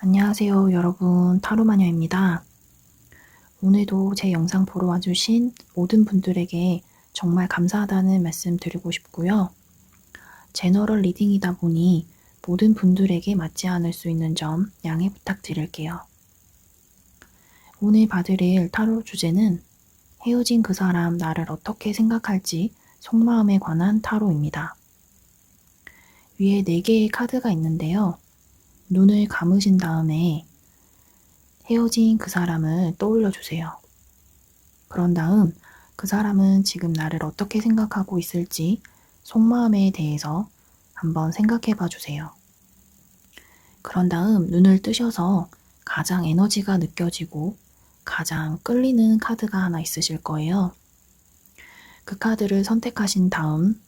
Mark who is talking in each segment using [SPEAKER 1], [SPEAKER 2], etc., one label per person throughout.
[SPEAKER 1] 안녕하세요, 여러분. 타로마녀입니다. 오늘도 제 영상 보러 와주신 모든 분들에게 정말 감사하다는 말씀 드리고 싶고요. 제너럴 리딩이다 보니 모든 분들에게 맞지 않을 수 있는 점 양해 부탁드릴게요. 오늘 봐드릴 타로 주제는 헤어진 그 사람 나를 어떻게 생각할지 속마음에 관한 타로입니다. 위에 4개의 카드가 있는데요. 눈을 감으신 다음에 헤어진 그 사람을 떠올려 주세요. 그런 다음 그 사람은 지금 나를 어떻게 생각하고 있을지 속마음에 대해서 한번 생각해 봐 주세요. 그런 다음 눈을 뜨셔서 가장 에너지가 느껴지고 가장 끌리는 카드가 하나 있으실 거예요. 그 카드를 선택하신 다음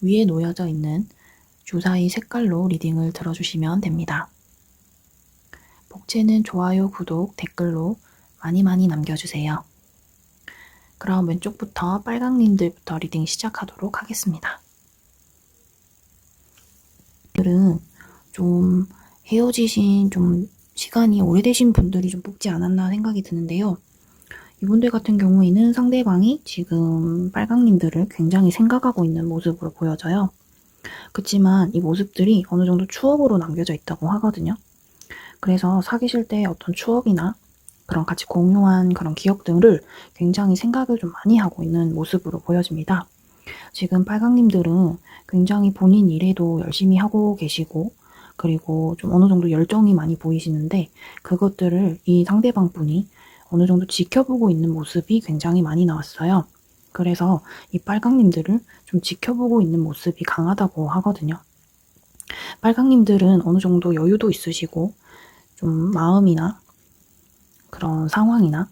[SPEAKER 1] 위에 놓여져 있는 주사위 색깔로 리딩을 들어주시면 됩니다. 복채는 좋아요, 구독, 댓글로 많이 많이 남겨주세요. 그럼 왼쪽부터 빨강님들부터 리딩 시작하도록 하겠습니다. 오늘은 좀 헤어지신 좀 시간이 오래되신 분들이 좀 뽑지 않았나 생각이 드는데요. 이분들 같은 경우에는 상대방이 지금 빨강님들을 굉장히 생각하고 있는 모습으로 보여져요. 그렇지만 이 모습들이 어느 정도 추억으로 남겨져 있다고 하거든요. 그래서 사귀실 때 어떤 추억이나 그런 같이 공유한 그런 기억들을 굉장히 생각을 좀 많이 하고 있는 모습으로 보여집니다. 지금 빨강님들은 굉장히 본인 일에도 열심히 하고 계시고 그리고 좀 어느 정도 열정이 많이 보이시는데 그것들을 이 상대방 분이 어느 정도 지켜보고 있는 모습이 굉장히 많이 나왔어요. 그래서 이 빨강님들을 좀 지켜보고 있는 모습이 강하다고 하거든요. 빨강님들은 어느 정도 여유도 있으시고 좀 마음이나 그런 상황이나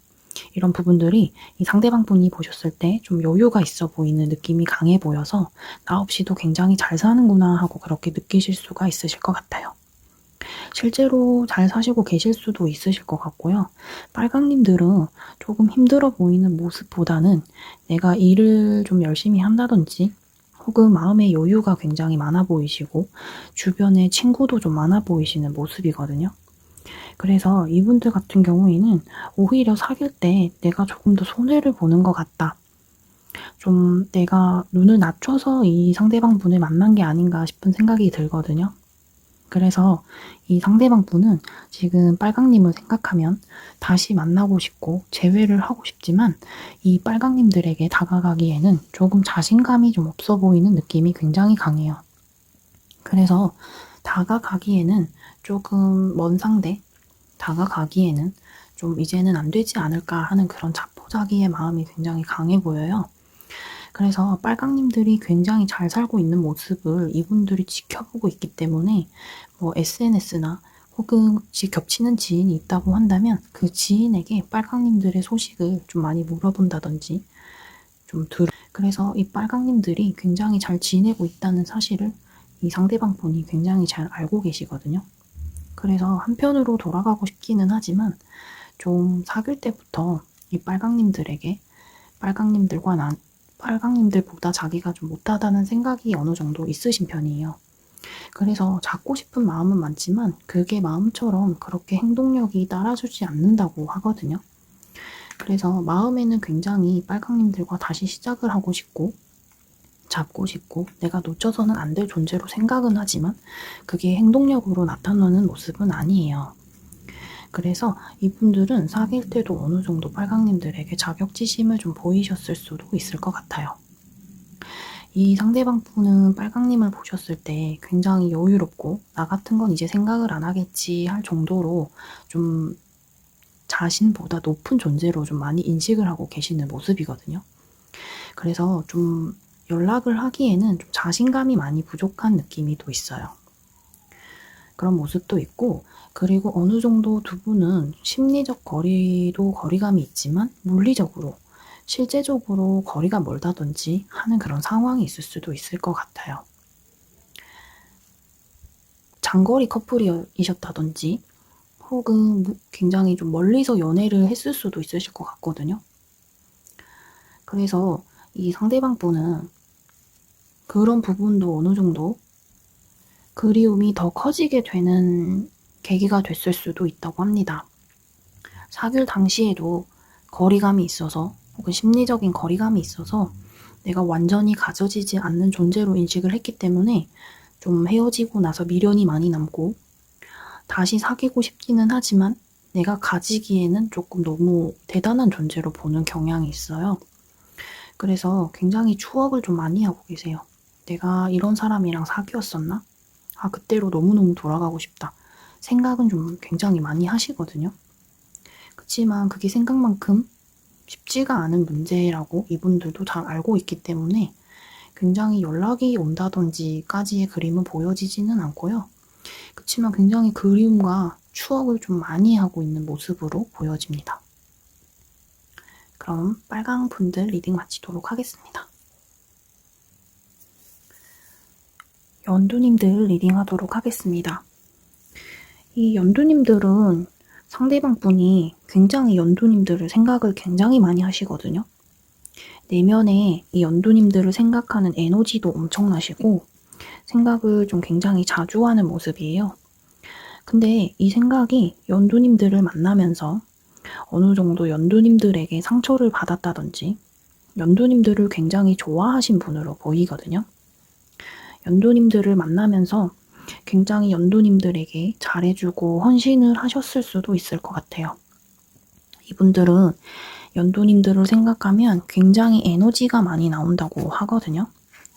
[SPEAKER 1] 이런 부분들이 이 상대방 분이 보셨을 때 좀 여유가 있어 보이는 느낌이 강해 보여서 나 없이도 굉장히 잘 사는구나 하고 그렇게 느끼실 수가 있으실 것 같아요. 실제로 잘 사시고 계실 수도 있으실 것 같고요. 빨강님들은 조금 힘들어 보이는 모습보다는 내가 일을 좀 열심히 한다든지 혹은 마음의 여유가 굉장히 많아 보이시고 주변에 친구도 좀 많아 보이시는 모습이거든요. 그래서 이분들 같은 경우에는 오히려 사귈 때 내가 조금 더 손해를 보는 것 같다. 좀 내가 눈을 낮춰서 이 상대방 분을 만난 게 아닌가 싶은 생각이 들거든요. 그래서 이 상대방 분은 지금 빨강님을 생각하면 다시 만나고 싶고 재회를 하고 싶지만 이 빨강님들에게 다가가기에는 조금 자신감이 좀 없어 보이는 느낌이 굉장히 강해요. 그래서 다가가기에는 조금 먼 상대, 다가가기에는 좀 이제는 안 되지 않을까 하는 그런 자포자기의 마음이 굉장히 강해 보여요. 그래서 빨강님들이 굉장히 잘 살고 있는 모습을 이분들이 지켜보고 있기 때문에 뭐 SNS나 혹은 겹치는 지인이 있다고 한다면 그 지인에게 빨강님들의 소식을 좀 많이 물어본다든지 좀 들. 그래서 이 빨강님들이 굉장히 잘 지내고 있다는 사실을 이 상대방 분이 굉장히 잘 알고 계시거든요. 그래서 한편으로 돌아가고 싶기는 하지만 좀 사귈 때부터 이 빨강님들에게 빨강님들과 난 빨강님들보다 자기가 좀 못하다는 생각이 어느 정도 있으신 편이에요. 그래서 잡고 싶은 마음은 많지만 그게 마음처럼 그렇게 행동력이 따라주지 않는다고 하거든요. 그래서 마음에는 굉장히 빨강님들과 다시 시작을 하고 싶고 잡고 싶고 내가 놓쳐서는 안 될 존재로 생각은 하지만 그게 행동력으로 나타나는 모습은 아니에요. 그래서 이분들은 사귈 때도 어느 정도 빨강님들에게 자격지심을 좀 보이셨을 수도 있을 것 같아요. 이 상대방 분은 빨강님을 보셨을 때 굉장히 여유롭고 나 같은 건 이제 생각을 안 하겠지 할 정도로 좀 자신보다 높은 존재로 좀 많이 인식을 하고 계시는 모습이거든요. 그래서 좀 연락을 하기에는 좀 자신감이 많이 부족한 느낌이 또 있어요. 그런 모습도 있고, 그리고 어느 정도 두 분은 심리적 거리도 거리감이 있지만 물리적으로, 실제적으로 거리가 멀다든지 하는 그런 상황이 있을 수도 있을 것 같아요. 장거리 커플이셨다든지, 혹은 굉장히 좀 멀리서 연애를 했을 수도 있으실 것 같거든요. 그래서 이 상대방 분은 그런 부분도 어느 정도 그리움이 더 커지게 되는 계기가 됐을 수도 있다고 합니다. 사귈 당시에도 거리감이 있어서 혹은 심리적인 거리감이 있어서 내가 완전히 가져지지 않는 존재로 인식을 했기 때문에 좀 헤어지고 나서 미련이 많이 남고 다시 사귀고 싶기는 하지만 내가 가지기에는 조금 너무 대단한 존재로 보는 경향이 있어요. 그래서 굉장히 추억을 좀 많이 하고 계세요. 내가 이런 사람이랑 사귀었었나? 아, 그때로 너무너무 돌아가고 싶다. 생각은 좀 굉장히 많이 하시거든요. 그치만 그게 생각만큼 쉽지가 않은 문제라고 이분들도 잘 알고 있기 때문에 굉장히 연락이 온다든지까지의 그림은 보여지지는 않고요. 그치만 굉장히 그리움과 추억을 좀 많이 하고 있는 모습으로 보여집니다. 그럼 빨강 분들 리딩 마치도록 하겠습니다. 연두님들 리딩하도록 하겠습니다. 이 연두님들은 상대방 분이 굉장히 연두님들을 생각을 굉장히 많이 하시거든요. 내면에 이 연두님들을 생각하는 에너지도 엄청나시고 생각을 좀 굉장히 자주 하는 모습이에요. 근데 이 생각이 연두님들을 만나면서 어느 정도 연두님들에게 상처를 받았다든지 연두님들을 굉장히 좋아하신 분으로 보이거든요. 연두님들을 만나면서 굉장히 연두님들에게 잘해주고 헌신을 하셨을 수도 있을 것 같아요. 이분들은 연두님들을 생각하면 굉장히 에너지가 많이 나온다고 하거든요.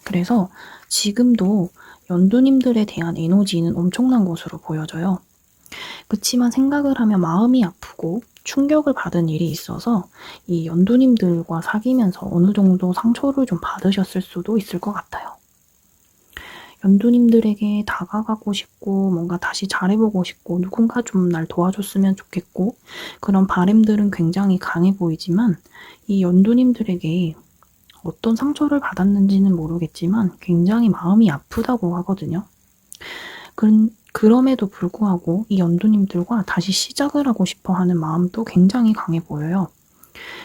[SPEAKER 1] 그래서 지금도 연두님들에 대한 에너지는 엄청난 것으로 보여져요. 그치만 생각을 하면 마음이 아프고 충격을 받은 일이 있어서 이 연두님들과 사귀면서 어느 정도 상처를 좀 받으셨을 수도 있을 것 같아요. 연두님들에게 다가가고 싶고 뭔가 다시 잘해보고 싶고 누군가 좀 날 도와줬으면 좋겠고 그런 바램들은 굉장히 강해 보이지만 이 연두님들에게 어떤 상처를 받았는지는 모르겠지만 굉장히 마음이 아프다고 하거든요. 그, 그럼에도 불구하고 이 연두님들과 다시 시작을 하고 싶어 하는 마음도 굉장히 강해 보여요.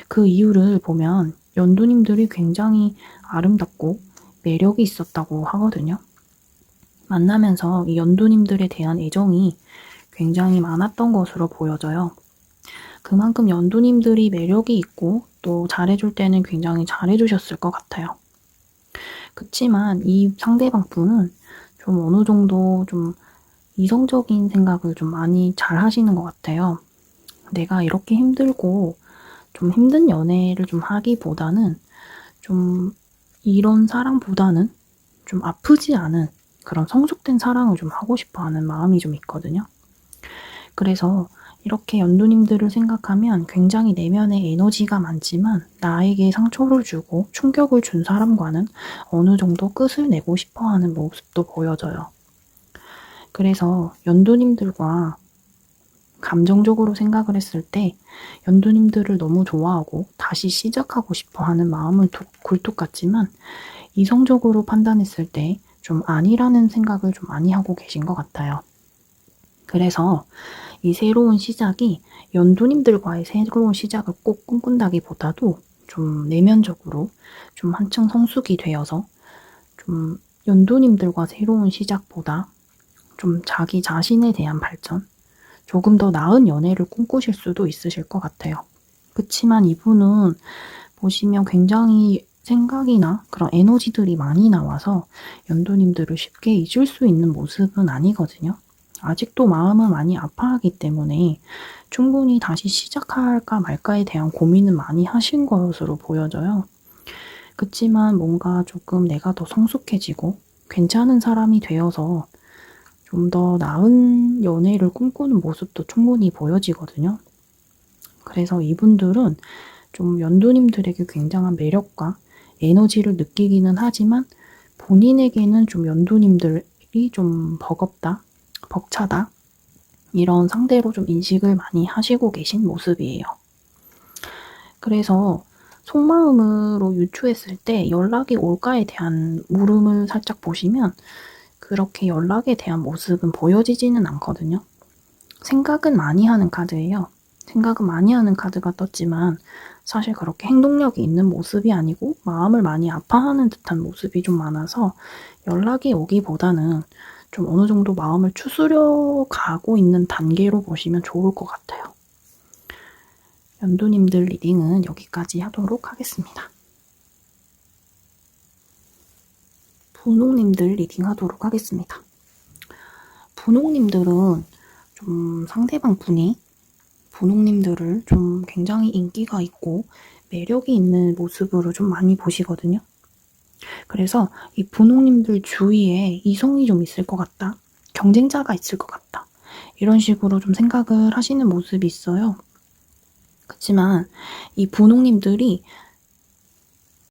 [SPEAKER 1] 그 이유를 보면 연두님들이 굉장히 아름답고 매력이 있었다고 하거든요. 만나면서 이 연두님들에 대한 애정이 굉장히 많았던 것으로 보여져요. 그만큼 연두님들이 매력이 있고 또 잘해줄 때는 굉장히 잘해주셨을 것 같아요. 그치만 이 상대방 분은 좀 어느 정도 좀 이성적인 생각을 좀 많이 잘 하시는 것 같아요. 내가 이렇게 힘들고 좀 힘든 연애를 좀 하기보다는 좀 이런 사랑보다는 좀 아프지 않은 그런 성숙된 사랑을 좀 하고 싶어 하는 마음이 좀 있거든요. 그래서 이렇게 연두님들을 생각하면 굉장히 내면에 에너지가 많지만 나에게 상처를 주고 충격을 준 사람과는 어느 정도 끝을 내고 싶어 하는 모습도 보여져요. 그래서 연두님들과 감정적으로 생각을 했을 때 연두님들을 너무 좋아하고 다시 시작하고 싶어 하는 마음은 굴뚝 같지만 이성적으로 판단했을 때 좀 아니라는 생각을 좀 많이 하고 계신 것 같아요. 그래서 이 새로운 시작이 연두님들과의 새로운 시작을 꼭 꿈꾼다기보다도 좀 내면적으로 좀 한층 성숙이 되어서 좀 연두님들과 새로운 시작보다 좀 자기 자신에 대한 발전, 조금 더 나은 연애를 꿈꾸실 수도 있으실 것 같아요. 그치만 이분은 보시면 굉장히 생각이나 그런 에너지들이 많이 나와서 연두님들을 쉽게 잊을 수 있는 모습은 아니거든요. 아직도 마음은 많이 아파하기 때문에 충분히 다시 시작할까 말까에 대한 고민은 많이 하신 것으로 보여져요. 그치만 뭔가 조금 내가 더 성숙해지고 괜찮은 사람이 되어서 좀 더 나은 연애를 꿈꾸는 모습도 충분히 보여지거든요. 그래서 이분들은 좀 연두님들에게 굉장한 매력과 에너지를 느끼기는 하지만 본인에게는 좀 연두님들이 좀 버겁다, 벅차다, 이런 상대로 좀 인식을 많이 하시고 계신 모습이에요. 그래서 속마음으로 유추했을 때 연락이 올까에 대한 물음을 살짝 보시면 그렇게 연락에 대한 모습은 보여지지는 않거든요. 생각은 많이 하는 카드예요. 생각은 많이 하는 카드가 떴지만 사실 그렇게 행동력이 있는 모습이 아니고 마음을 많이 아파하는 듯한 모습이 좀 많아서 연락이 오기보다는 좀 어느 정도 마음을 추스려 가고 있는 단계로 보시면 좋을 것 같아요. 연두님들 리딩은 여기까지 하도록 하겠습니다. 분홍님들 리딩 하도록 하겠습니다. 분홍님들은 좀 상대방 분이 분홍님들을 좀 굉장히 인기가 있고 매력이 있는 모습으로 좀 많이 보시거든요. 그래서 이 분홍님들 주위에 이성이 좀 있을 것 같다. 경쟁자가 있을 것 같다. 이런 식으로 좀 생각을 하시는 모습이 있어요. 그렇지만 이 분홍님들이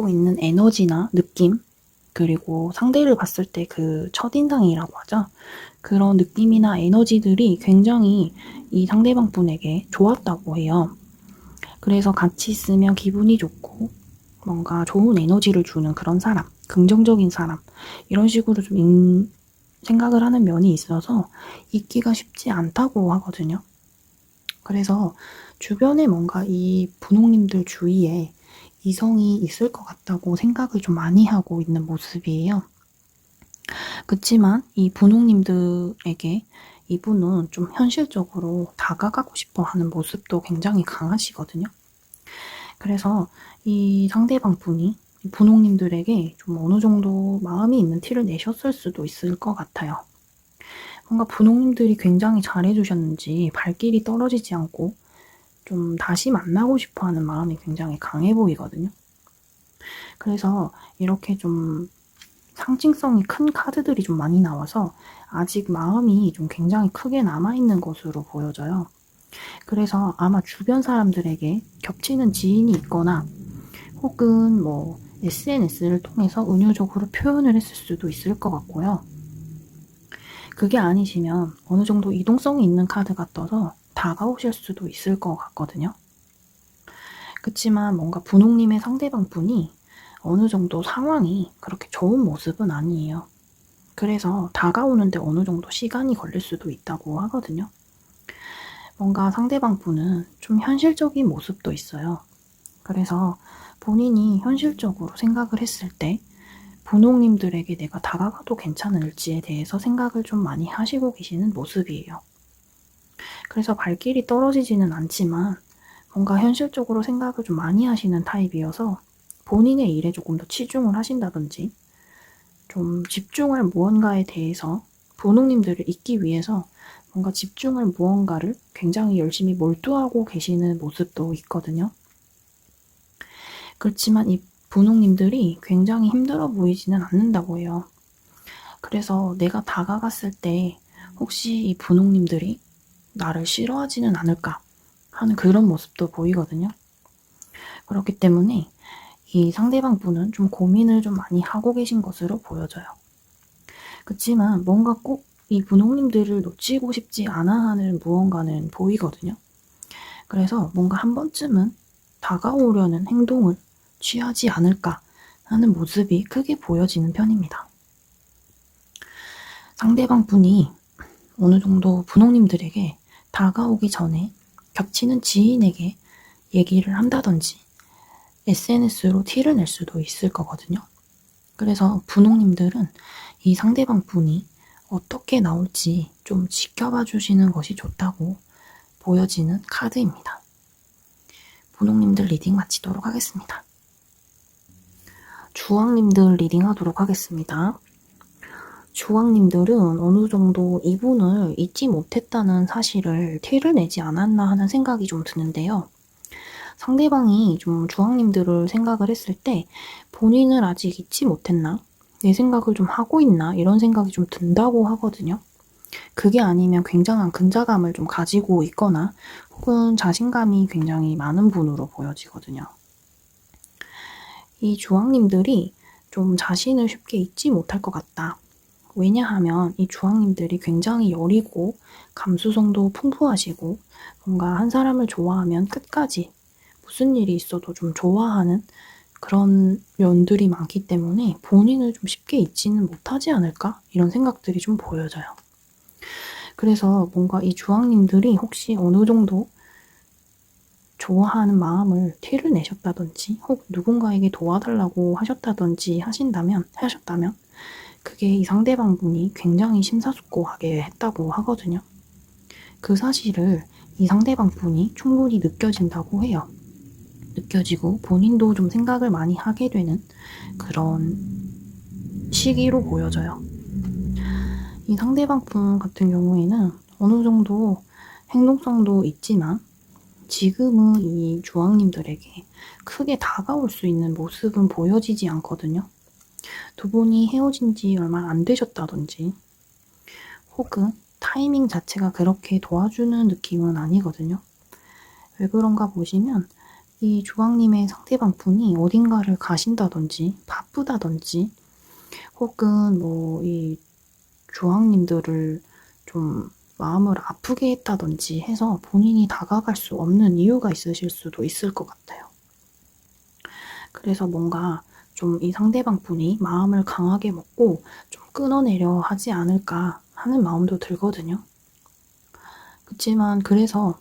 [SPEAKER 1] 있는 에너지나 느낌 그리고 상대를 봤을 때 그 첫인상이라고 하죠. 그런 느낌이나 에너지들이 굉장히 이 상대방 분에게 좋았다고 해요. 그래서 같이 있으면 기분이 좋고 뭔가 좋은 에너지를 주는 그런 사람, 긍정적인 사람 이런 식으로 좀 인- 생각을 하는 면이 있어서 있기가 쉽지 않다고 하거든요. 그래서 주변에 뭔가 이 분홍님들 주위에 이성이 있을 것 같다고 생각을 좀 많이 하고 있는 모습이에요. 그치만 이 분홍님들에게 이분은 좀 현실적으로 다가가고 싶어 하는 모습도 굉장히 강하시거든요. 그래서 이 상대방 분이 이 분홍님들에게 좀 어느 정도 마음이 있는 티를 내셨을 수도 있을 것 같아요. 뭔가 분홍님들이 굉장히 잘해주셨는지 발길이 떨어지지 않고 좀 다시 만나고 싶어 하는 마음이 굉장히 강해 보이거든요. 그래서 이렇게 좀 상징성이 큰 카드들이 좀 많이 나와서 아직 마음이 좀 굉장히 크게 남아있는 것으로 보여져요. 그래서 아마 주변 사람들에게 겹치는 지인이 있거나 혹은 뭐 SNS를 통해서 은유적으로 표현을 했을 수도 있을 것 같고요. 그게 아니시면 어느 정도 이동성이 있는 카드가 떠서 다가오실 수도 있을 것 같거든요. 그치만 뭔가 분홍님의 상대방 분이 어느 정도 상황이 그렇게 좋은 모습은 아니에요. 그래서 다가오는데 어느 정도 시간이 걸릴 수도 있다고 하거든요. 뭔가 상대방 분은 좀 현실적인 모습도 있어요. 그래서 본인이 현실적으로 생각을 했을 때 분홍님들에게 내가 다가가도 괜찮을지에 대해서 생각을 좀 많이 하시고 계시는 모습이에요. 그래서 발길이 떨어지지는 않지만 뭔가 현실적으로 생각을 좀 많이 하시는 타입이어서 본인의 일에 조금 더 치중을 하신다든지 좀 집중할 무언가에 대해서 분홍님들을 잇기 위해서 뭔가 집중할 무언가를 굉장히 열심히 몰두하고 계시는 모습도 있거든요. 그렇지만 이 분홍님들이 굉장히 힘들어 보이지는 않는다고 해요. 그래서 내가 다가갔을 때 혹시 이 분홍님들이 나를 싫어하지는 않을까 하는 그런 모습도 보이거든요. 그렇기 때문에 이 상대방 분은 좀 고민을 좀 많이 하고 계신 것으로 보여져요. 그렇지만 뭔가 꼭 이 분홍님들을 놓치고 싶지 않아 하는 무언가는 보이거든요. 그래서 뭔가 한 번쯤은 다가오려는 행동을 취하지 않을까 하는 모습이 크게 보여지는 편입니다. 상대방 분이 어느 정도 분홍님들에게 다가오기 전에 겹치는 지인에게 얘기를 한다든지 SNS로 티를 낼 수도 있을 거거든요. 그래서 분홍님들은 이 상대방 분이 어떻게 나올지 좀 지켜봐 주시는 것이 좋다고 보여지는 카드입니다. 분홍님들 리딩 마치도록 하겠습니다. 주황님들 리딩 하도록 하겠습니다. 주황님들은 어느 정도 이분을 잊지 못했다는 사실을 티를 내지 않았나 하는 생각이 좀 드는데요. 상대방이 좀 주황님들을 생각을 했을 때 본인을 아직 잊지 못했나? 내 생각을 좀 하고 있나? 이런 생각이 좀 든다고 하거든요. 그게 아니면 굉장한 근자감을 좀 가지고 있거나 혹은 자신감이 굉장히 많은 분으로 보여지거든요. 이 주황님들이 좀 자신을 쉽게 잊지 못할 것 같다. 왜냐하면 이 주황님들이 굉장히 여리고 감수성도 풍부하시고 뭔가 한 사람을 좋아하면 끝까지 무슨 일이 있어도 좀 좋아하는 그런 면들이 많기 때문에 본인을 좀 쉽게 잊지는 못하지 않을까? 이런 생각들이 좀 보여져요. 그래서 뭔가 이 주황님들이 혹시 어느 정도 좋아하는 마음을 티를 내셨다든지 혹 누군가에게 도와달라고 하셨다든지 하신다면 하셨다면 그게 이 상대방분이 굉장히 심사숙고하게 했다고 하거든요. 그 사실을 이 상대방분이 충분히 느껴진다고 해요. 느껴지고 본인도 좀 생각을 많이 하게 되는 그런 시기로 보여져요. 이 상대방분 같은 경우에는 어느 정도 행동성도 있지만 지금은 이 주왕님들에게 크게 다가올 수 있는 모습은 보여지지 않거든요. 두 분이 헤어진 지 얼마 안 되셨다든지 혹은 타이밍 자체가 그렇게 도와주는 느낌은 아니거든요. 왜 그런가 보시면 이 주왕님의 상대방 분이 어딘가를 가신다든지 바쁘다든지 혹은 뭐이 주왕님들을 좀 마음을 아프게 했다든지 해서 본인이 다가갈 수 없는 이유가 있으실 수도 있을 것 같아요. 그래서 뭔가 좀 이 상대방 분이 마음을 강하게 먹고 좀 끊어내려 하지 않을까 하는 마음도 들거든요. 그렇지만 그래서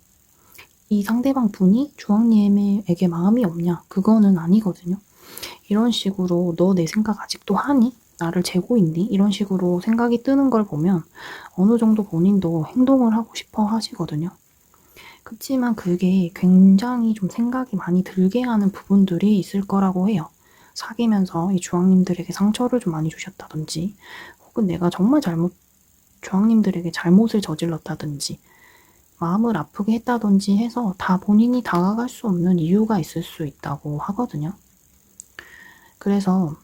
[SPEAKER 1] 이 상대방 분이 주황님에게 마음이 없냐? 그거는 아니거든요. 이런 식으로 너 내 생각 아직도 하니? 나를 재고 있니? 이런 식으로 생각이 뜨는 걸 보면 어느 정도 본인도 행동을 하고 싶어 하시거든요. 그렇지만 그게 굉장히 좀 생각이 많이 들게 하는 부분들이 있을 거라고 해요. 사귀면서 이 주황님들에게 상처를 좀 많이 주셨다든지, 혹은 내가 정말 잘못, 주황님들에게 잘못을 저질렀다든지, 마음을 아프게 했다든지 해서 다 본인이 다가갈 수 없는 이유가 있을 수 있다고 하거든요. 그래서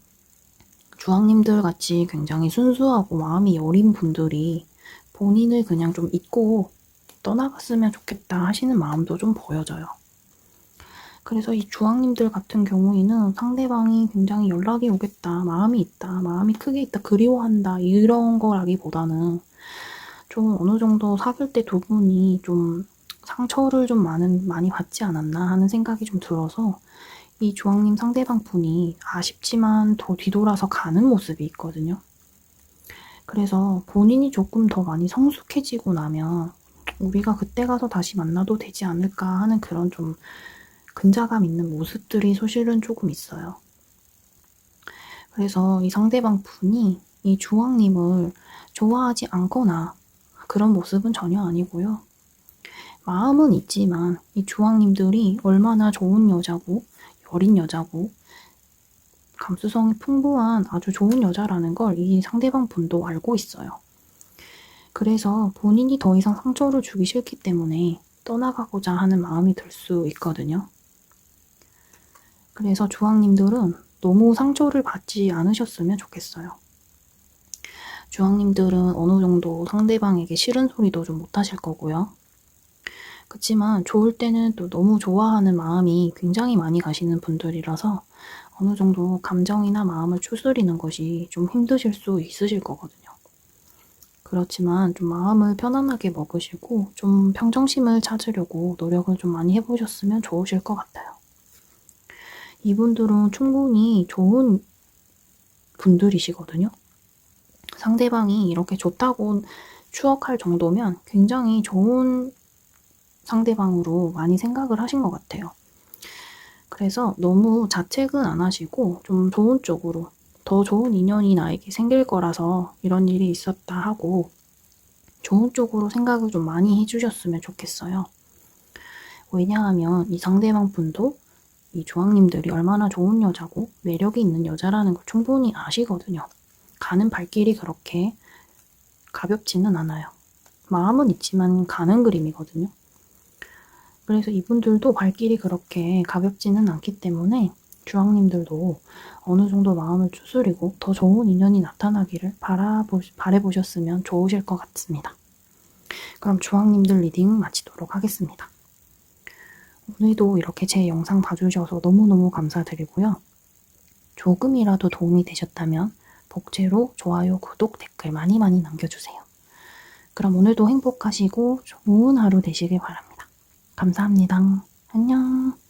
[SPEAKER 1] 주황님들 같이 굉장히 순수하고 마음이 여린 분들이 본인을 그냥 좀 잊고 떠나갔으면 좋겠다 하시는 마음도 좀 보여져요. 그래서 이 주황님들 같은 경우에는 상대방이 굉장히 연락이 오겠다, 마음이 있다, 마음이 크게 있다, 그리워한다, 이런 거라기보다는 좀 어느 정도 사귈 때 두 분이 좀 상처를 좀 많은, 많이 받지 않았나 하는 생각이 좀 들어서 이 주황님 상대방 분이 아쉽지만 더 뒤돌아서 가는 모습이 있거든요. 그래서 본인이 조금 더 많이 성숙해지고 나면 우리가 그때 가서 다시 만나도 되지 않을까 하는 그런 좀 근자감 있는 모습들이 소실은 조금 있어요. 그래서 이 상대방 분이 이 주황님을 좋아하지 않거나 그런 모습은 전혀 아니고요. 마음은 있지만 이 주황님들이 얼마나 좋은 여자고 어린 여자고 감수성이 풍부한 아주 좋은 여자라는 걸 이 상대방 분도 알고 있어요. 그래서 본인이 더 이상 상처를 주기 싫기 때문에 떠나가고자 하는 마음이 들 수 있거든요. 그래서 주황님들은 너무 상처를 받지 않으셨으면 좋겠어요. 주황님들은 어느 정도 상대방에게 싫은 소리도 좀 못하실 거고요. 그렇지만 좋을 때는 또 너무 좋아하는 마음이 굉장히 많이 가시는 분들이라서 어느 정도 감정이나 마음을 추스리는 것이 좀 힘드실 수 있으실 거거든요. 그렇지만 좀 마음을 편안하게 먹으시고 좀 평정심을 찾으려고 노력을 좀 많이 해보셨으면 좋으실 것 같아요. 이분들은 충분히 좋은 분들이시거든요. 상대방이 이렇게 좋다고 추억할 정도면 굉장히 좋은 상대방으로 많이 생각을 하신 것 같아요. 그래서 너무 자책은 안 하시고 좀 좋은 쪽으로 더 좋은 인연이 나에게 생길 거라서 이런 일이 있었다 하고 좋은 쪽으로 생각을 좀 많이 해주셨으면 좋겠어요. 왜냐하면 이 상대방 분도 이 조항님들이 얼마나 좋은 여자고 매력이 있는 여자라는 걸 충분히 아시거든요. 가는 발길이 그렇게 가볍지는 않아요. 마음은 있지만 가는 그림이거든요. 그래서 이분들도 발길이 그렇게 가볍지는 않기 때문에 주황님들도 어느 정도 마음을 추스리고 더 좋은 인연이 나타나기를 바라보, 바래보셨으면 좋으실 것 같습니다. 그럼 주황님들 리딩 마치도록 하겠습니다. 오늘도 이렇게 제 영상 봐주셔서 너무너무 감사드리고요. 조금이라도 도움이 되셨다면 복제로 좋아요, 구독, 댓글 많이 많이 남겨주세요. 그럼 오늘도 행복하시고 좋은 하루 되시길 바랍니다. 감사합니다. 안녕.